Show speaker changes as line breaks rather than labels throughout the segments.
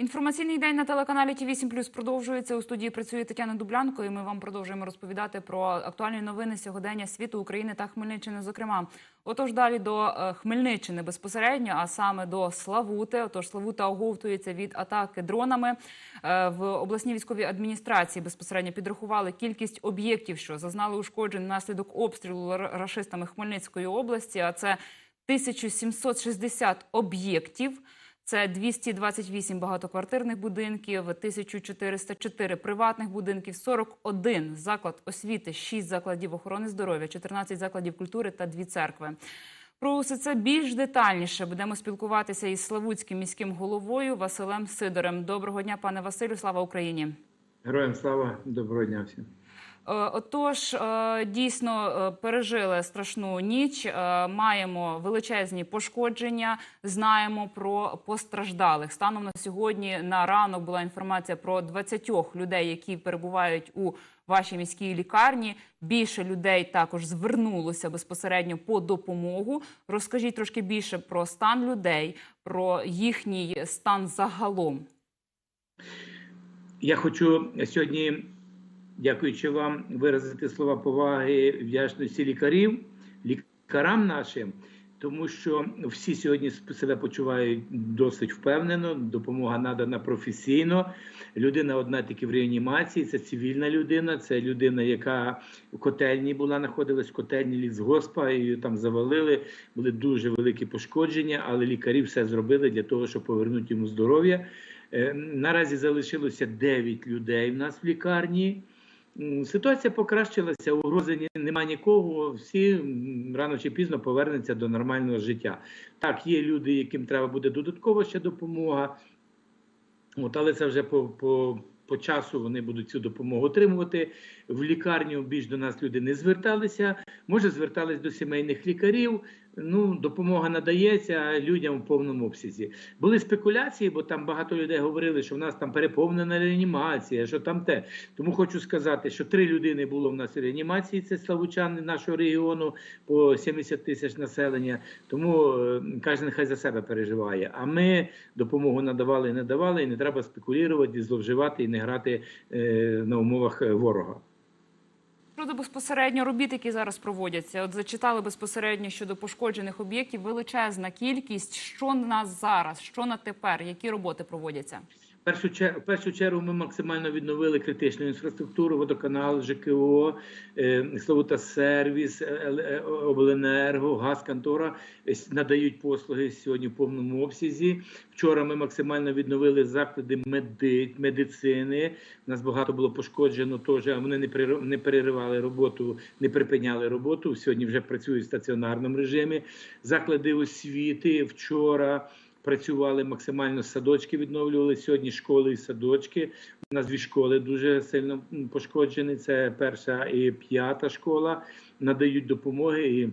Інформаційний день на телеканалі Ті 8 Плюс продовжується. У студії працює Тетяна Дублянко, і ми вам продовжуємо розповідати про актуальні новини сьогодення світу України та Хмельниччини. Зокрема, отож далі до е, Хмельниччини безпосередньо, а саме до Славути. Отож, Славута оговтується від атаки дронами. Е, В обласній військовій адміністрації безпосередньо підрахували кількість об'єктів, що зазнали ушкоджень внаслідок обстрілу рашистами Хмельницької області. А це 1760 об'єктів. Це 228 багатоквартирних будинків, 1404 приватних будинків, 41 заклад освіти, 6 закладів охорони здоров'я, 14 закладів культури та 2 церкви. Про усе це більш детальніше будемо спілкуватися із Славутським міським головою Василем Сидорем. Доброго дня, пане Василю. Слава Україні.
Героям слава, доброго дня всім.
Е, Отож, е, дійсно е, пережили страшну ніч. Маємо величезні пошкодження. Знаємо про постраждалих. Станом на сьогодні на ранок була інформація про 20 людей, які перебувають у вашій міській лікарні. Більше людей також звернулося безпосередньо по допомогу. Розкажіть трошки більше про стан людей, про їхній стан загалом.
Я хочу сьогодні, дякуючи вам, виразити слова поваги, вдячності лікарів, лікарам нашим, тому що всі сьогодні себе почувають досить впевнено. Допомога надана професійно. Людина одна тільки в реанімації. Це цивільна людина, це людина, яка в котельні була, знаходилась в котельні лісгоспа, її там завалили. Були дуже великі пошкодження, але лікарі все зробили для того, щоб повернути йому здоров'я. Е, Наразі залишилося 9 людей в нас в лікарні. Ситуація покращилася, угрози нема нікого. Всі рано чи пізно повернуться до нормального життя. Так, є люди, яким треба буде додаткова ще допомога. От, але це вже по, по, по часу вони будуть цю допомогу отримувати. В лікарню більш до нас люди не зверталися. Може, звертались до сімейних лікарів. Ну, допомога надається людям в повному обсязі. Були спекуляції, бо там багато людей говорили, що в нас там переповнена реанімація, що там те. Тому хочу сказати, що три людини було в нас в реанімації. Це славучани нашого регіону по 70 тисяч населення. Тому е, кожен хай за себе переживає. А ми допомогу надавали і не давали, і не треба спекулювати, зловживати і не грати е, на умовах ворога.
Щодо безпосередньо робіт, які зараз проводяться, от зачитали безпосередньо щодо пошкоджених об'єктів, величезна кількість. Що на зараз, що на тепер, які роботи проводяться?
В першу чергу, першу чергу ми максимально відновили критичну інфраструктуру, водоканал, ЖКО, е, Славута сервіс, е, е, обленерго, газконтора надають послуги сьогодні в повному обсязі. Вчора ми максимально відновили заклади меди, медицини. У нас багато було пошкоджено теж, а вони не переривали роботу, не припиняли роботу. Сьогодні вже працюють в стаціонарному режимі. Заклади освіти вчора працювали максимально садочки, відновлювали сьогодні школи і садочки. У нас дві школи дуже сильно пошкоджені. Це перша і п'ята школа. Надають допомоги. І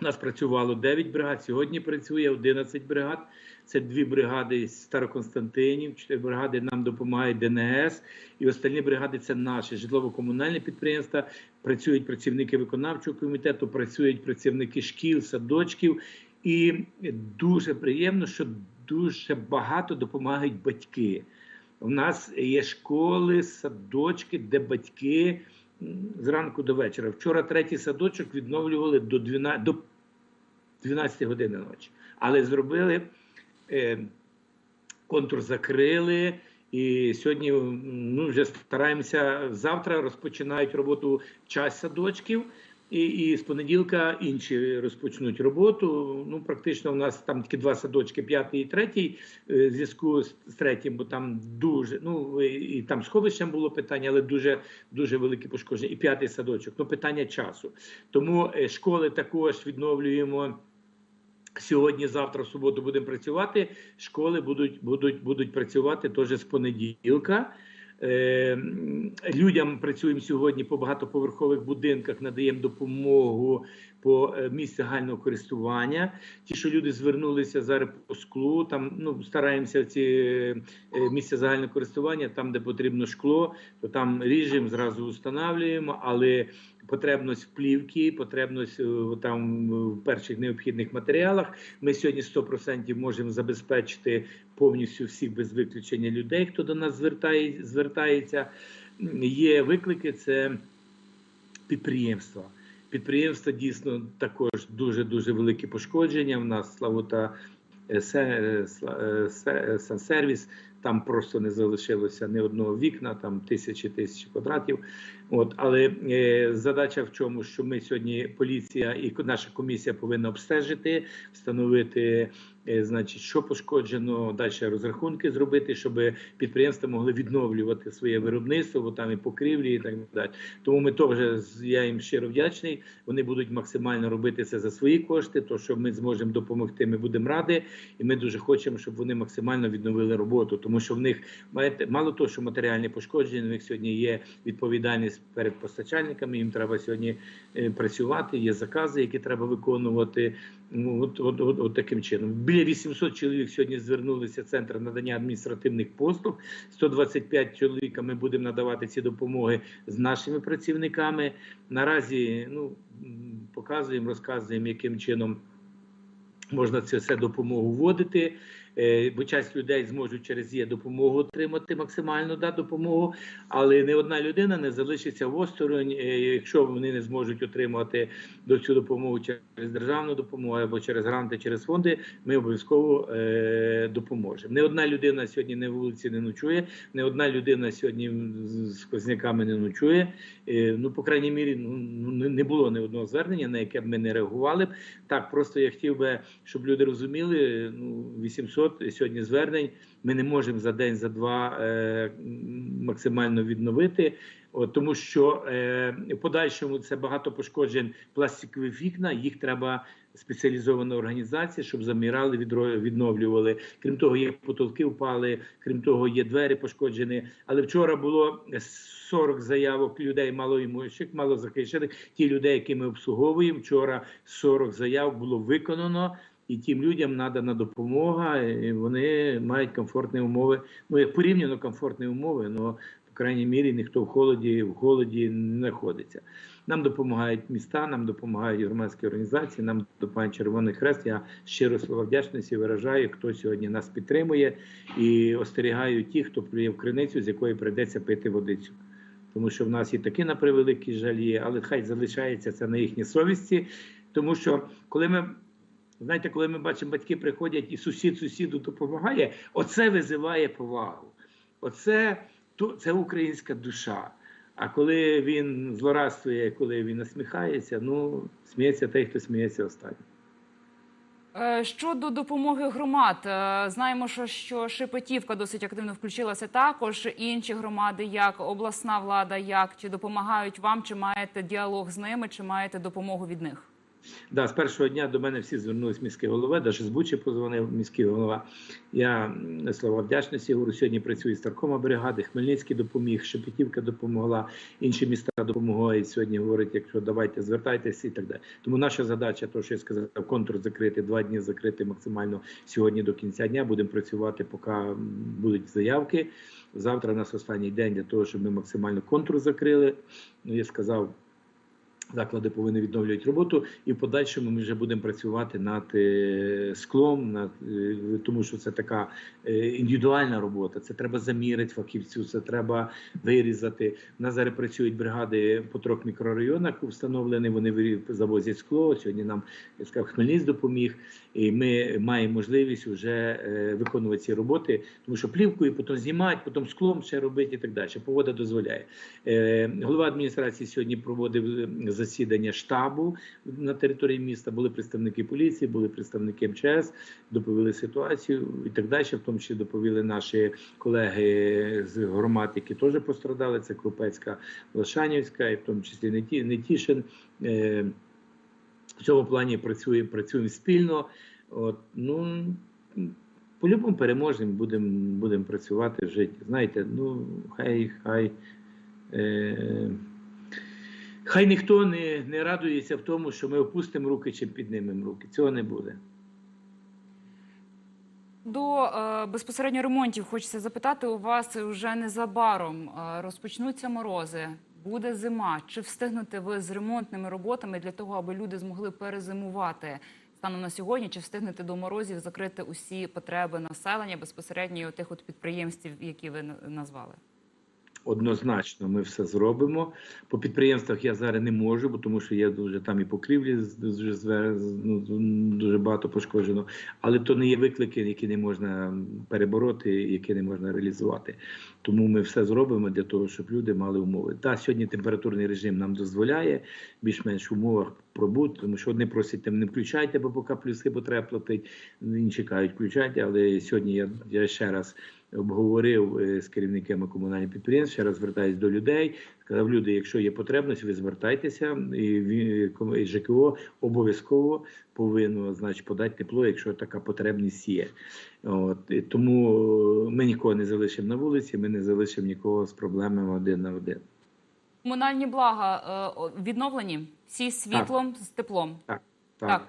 у нас працювало 9 бригад. Сьогодні працює 11 бригад. Це дві бригади з Староконстантинів, чотири бригади нам допомагає ДНС, і остальні бригади це наші житлово-комунальні підприємства. Працюють працівники виконавчого комітету, працюють працівники шкіл, садочків. І дуже приємно, що дуже багато допомагають батьки. У нас є школи, садочки, де батьки зранку до вечора. Вчора третій садочок відновлювали до 12, до 12 години ночі. Але зробили е, контур закрили. І сьогодні ну, вже стараємося завтра розпочинають роботу час садочків. І, і з понеділка інші розпочнуть роботу. Ну, практично у нас там тільки два садочки, п'ятий і третій, е, в зв'язку з, з третім, бо там дуже, ну і, там сховищем було питання, але дуже дуже велике пошкодження. І п'ятий садочок. Ну, питання часу. Тому е, школи також відновлюємо. Сьогодні, завтра, в суботу будемо працювати. Школи будуть, будуть, будуть працювати теж з понеділка. Е, людям працюємо сьогодні по багатоповерхових будинках, надаємо допомогу по е, гального користування. Ті, що люди звернулися зараз по склу, там ну стараємося ці е, місця загального користування, там де потрібно шкло, то там ріжемо, зразу встановлюємо. Але потребність плівки, потребність е, там в перших необхідних матеріалах. Ми сьогодні 100% можемо забезпечити повністю всіх без виключення людей, хто до нас звертає, звертається. Є виклики, це підприємства. Підприємства дійсно також дуже дуже великі пошкодження. В нас Славута е, е, е, е, Сансервіс. Там просто не залишилося ні одного вікна, там тисячі тисячі квадратів. От, але е, задача в чому, що ми сьогодні поліція і наша комісія повинна обстежити, встановити, е, значить, що пошкоджено, далі розрахунки зробити, щоб підприємства могли відновлювати своє виробництво, бо там і покрівлі, і так далі. Тому ми теж я їм щиро вдячний. Вони будуть максимально робити це за свої кошти. То що ми зможемо допомогти, ми будемо раді, і ми дуже хочемо, щоб вони максимально відновили роботу, тому що в них маєте мало того, що матеріальні пошкодження, в них сьогодні є відповідальність перед постачальниками. Їм треба сьогодні е, працювати. Є закази, які треба виконувати. Ну от, от, от, от таким чином. Біля 800 чоловік сьогодні звернулися в центр надання адміністративних послуг. 125 чоловіка ми будемо надавати ці допомоги з нашими працівниками. Наразі ну показуємо, розказуємо, яким чином можна це все допомогу вводити. Е, Бо часть людей зможуть через є допомогу отримати максимальну да, допомогу, але не одна людина не залишиться в осторонь, е, якщо вони не зможуть отримати до цю допомогу через державну допомогу або через гранти, через фонди. Ми обов'язково е, допоможемо. Не одна людина сьогодні на вулиці не ночує, не одна людина сьогодні з сквозняками не ночує. Е, ну, по крайній мірі, ну ну, не- не було ні одного звернення, на яке б ми не реагували. Так, просто я хотів би, щоб люди розуміли, ну 800 сьогодні звернень. Ми не можемо за день, за два е, максимально відновити. От, тому що е, в подальшому це багато пошкоджень пластикові вікна. Їх треба спеціалізована організація, щоб замірали, відновлювали. Крім того, є потолки впали, крім того, є двері пошкоджені. Але вчора було 40 заявок людей малоімущих, малозахищених. Ті людей, які ми обслуговуємо. Вчора 40 заяв було виконано. І тим людям надана допомога, і вони мають комфортні умови. Ну як порівняно комфортні умови, але по крайній мірі ніхто в холоді, в голоді не знаходиться. Нам допомагають міста, нам допомагають громадські організації, нам допомагає Червоний Хрест. Я щиро слова вдячності виражаю, хто сьогодні нас підтримує і остерігаю ті, хто плює в криницю, з якої прийдеться пити водицю. Тому що в нас і таки на превеликий жаль є, але хай залишається це на їхній совісті. Тому що коли ми знаєте, коли ми бачимо, батьки приходять і сусід сусіду допомагає, оце визиває повагу. Оце то це українська душа. А коли він злорадствує, коли він насміхається, ну сміється той, хто сміється останній.
Е, Щодо допомоги громад, е, знаємо, що, що Шепетівка досить активно включилася також. Інші громади, як обласна влада, як чи допомагають вам, чи маєте діалог з ними, чи маєте допомогу від них?
Да, з першого дня до мене всі звернулись міський голова, навіть з Бучі позвонив міський голова. Я слова вдячності говорю. Сьогодні працює старкома бригади, Хмельницький допоміг, Шепетівка допомогла, інші міста допомогли. Сьогодні говорить, якщо давайте звертайтеся і так далі. Тому наша задача, то що я сказав, контур закрити, два дні закрити максимально сьогодні до кінця дня. Будемо працювати, поки будуть заявки. Завтра у нас останній день для того, щоб ми максимально контур закрили. Ну я сказав. Заклади повинні відновлювати роботу, і в подальшому ми вже будемо працювати над е, склом, над е, тому, що це така е, індивідуальна робота. Це треба замірити фахівцю, це треба вирізати. У нас зараз працюють бригади по трьох мікрорайонах встановлені. Вони завозять скло. Сьогодні нам я сказав, Хмельниць допоміг, і ми маємо можливість вже виконувати ці роботи, тому що плівкою потім знімати, потім склом ще робити і так далі. Погода дозволяє. Голова адміністрації сьогодні проводив засідання штабу на території міста. Були представники поліції, були представники МЧС, доповіли ситуацію і так далі. В тому числі доповіли наші колеги з громад, які теж пострадали. Це Крупецька, Лошанівська, і в тому числі Неті- Нетішин. Е, В цьому плані працює, працюємо спільно. От, ну, по-любому переможемо, будемо будем працювати, жити. Знаєте, ну хай, хай. Е, Хай ніхто не, не радується в тому, що ми опустимо руки чи піднімемо руки. Цього не буде.
До е, безпосередньо ремонтів хочеться запитати у вас вже незабаром е, розпочнуться морози. буде зима. Чи встигнете ви з ремонтними роботами для того, аби люди змогли перезимувати станом на сьогодні? Чи встигнете до морозів закрити усі потреби населення безпосередньо тих от підприємств, які ви назвали?
Однозначно, ми все зробимо. По підприємствах я зараз не можу, бо тому що є дуже там і покрівлі дуже ну, дуже багато пошкоджено. Але то не є виклики, які не можна перебороти, які не можна реалізувати. Тому ми все зробимо для того, щоб люди мали умови. Та сьогодні температурний режим нам дозволяє більш-менш в умовах пробути, тому що одні просять не включайте, бо поки плюси, бо треба платити. Інші кажуть, включайте. Але сьогодні я, я ще раз обговорив е, з керівниками комунальних підприємств, ще раз звертаюсь до людей. Сказав, люди, якщо є потребність, ви звертайтеся, і ЖКО обов'язково повинно значить, подати тепло, якщо така потребність є. От і тому ми нікого не залишимо на вулиці, ми не залишимо нікого з проблемами один на один.
Комунальні блага е, відновлені всі з світлом, з теплом.
Так.
Так.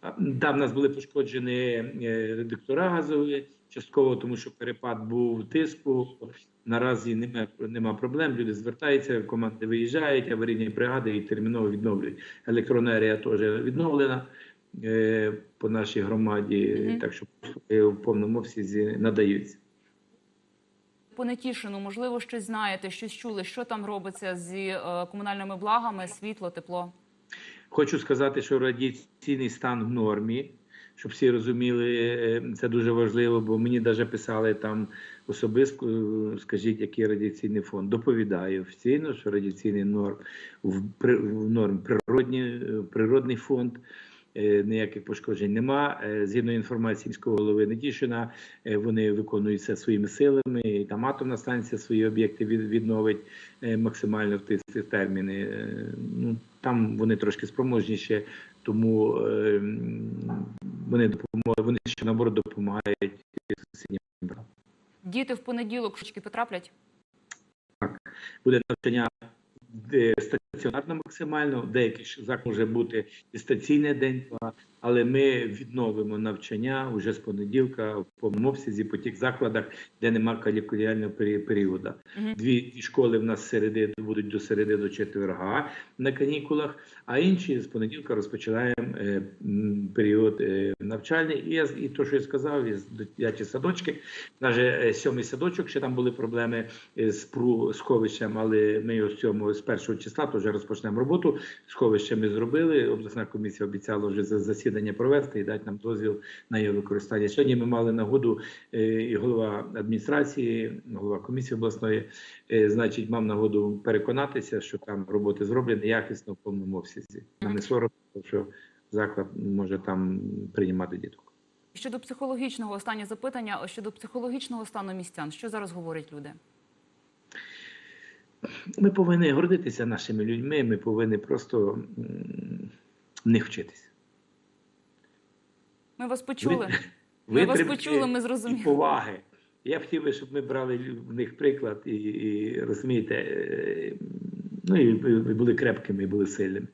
А, Да, в нас були пошкоджені е, редуктора газові, частково, тому що перепад був тиску. Наразі нема, нема проблем. Люди звертаються, команди виїжджають, аварійні бригади і терміново відновлюють. Електроенергія теж відновлена е, по нашій громаді,
Мгм.
так що в повному обсязі надаються.
По Нетішину, можливо, щось знаєте, щось чули, що там робиться зі е, комунальними благами, світло, тепло.
Хочу сказати, що радіаційний стан в нормі, щоб всі розуміли, е, це дуже важливо, бо мені навіть писали там особисто, е, скажіть, який радіаційний фонд. Доповідаю офіційно, що радіаційний норм в, в норм природні, е, природний фонд. е, Ніяких пошкоджень нема. Згідно інформації міського голови Нетішина, вони виконують все своїми силами. І там атомна станція свої об'єкти відновить максимально в ті терміни. Ну там вони трошки спроможніші, тому е, м, вони допомогли, вони ще наоборот допомагають сусіднім. братам.
Діти в понеділок шучки потраплять.
Буде навчання стаціонарно максимально, в деяких закладах може бути і стаційний день, але ми відновимо навчання вже з понеділка в повному обсязі по тих закладах, де немає калікулярного періоду. Дві школи в нас середи будуть до середи до четверга на канікулах, а інші з понеділка розпочинаємо е, період е, навчальний. І я і то, що я сказав, і дитячі садочки, навіть е, сьомий садочок, ще там були проблеми з пру сховищем, але ми його з цьому з першого числа то вже розпочнемо роботу. Сховище ми зробили. Обласна комісія обіцяла вже за- засідання провести і дати нам дозвіл на його використання. Сьогодні ми мали нагоду е, і голова адміністрації, голова комісії обласної, е, значить, мав нагоду переконатися, що там роботи зроблені якісно в повному обсязі. Нам не соромно, що заклад може там приймати діток.
Щодо психологічного останнє запитання щодо психологічного стану містян. Що зараз говорять люди?
Ми повинні гордитися нашими людьми. Ми повинні просто в них вчитися.
Ми вас почули.
Ви-
Ми вас почули, ми
і
зрозуміли.
поваги. Я б хотів би, щоб ми брали в них приклад і, і розумієте, е, ну і і були крепкими, і були сильними.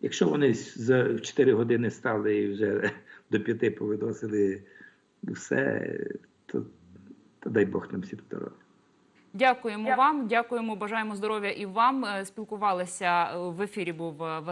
Якщо вони за 4 години стали і вже до п'яти повиносили все, то, то дай Бог нам всі здоров'я.
Дякуємо вам. Дякуємо. Бажаємо здоров'я і вам. Е, Спілкувалися е, в ефірі. Був Василь.